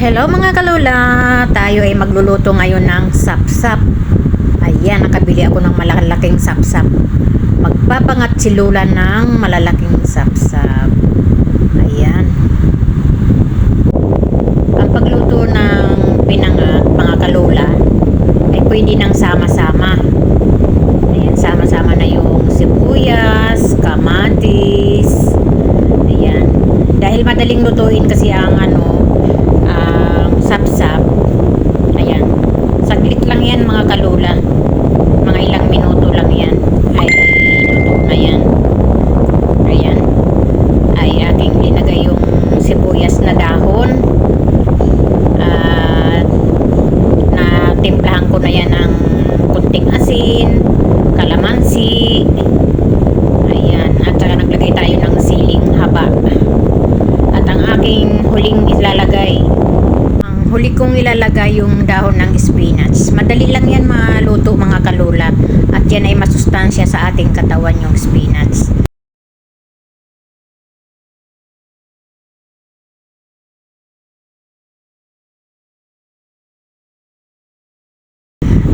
Hello mga kalula! Tayo ay magluluto ngayon ng sapsap. Ayan, nakabili ako ng malalaking sapsap. Magpapangat si Lula ng malalaking sapsap. Ayan. Ang pagluto ng pinangat, mga kalula, ay pwede nang sama-sama. Ayan, sama-sama na yung sibuyas, kamatis, Ayan. Dahil madaling lutuin kasi ang ano, ang sapsap. Ayan. Saglit lang yan mga kalula. Mga ilang minuto lang yan. Ay luto na yan. Ayan. Ay aking linagay yung sibuyas na dahon. At na timplahan ko na yan ng kunting asin, kalamansi, Ayan, at saka naglagay tayo ng siling haba. At ang aking huling ilalagay, ang huli kong ilalagay yung dahon ng spinach. Madali lang yan maluto mga kalula. At yan ay masustansya sa ating katawan yung spinach.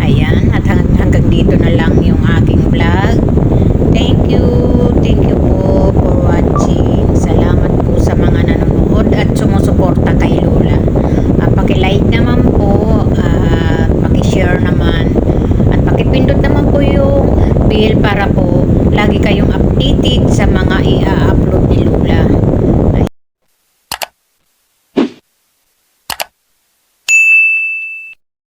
Ayan, at hang- hanggang dito na lang yung aking vlog. Thank you, thank you po for watching. Salamat po sa mga nanonood at sumusuporta kay Lola. Uh, paki-like naman po at paki-share naman at paki-pindot naman po yung bell para po lagi kayong updated sa mga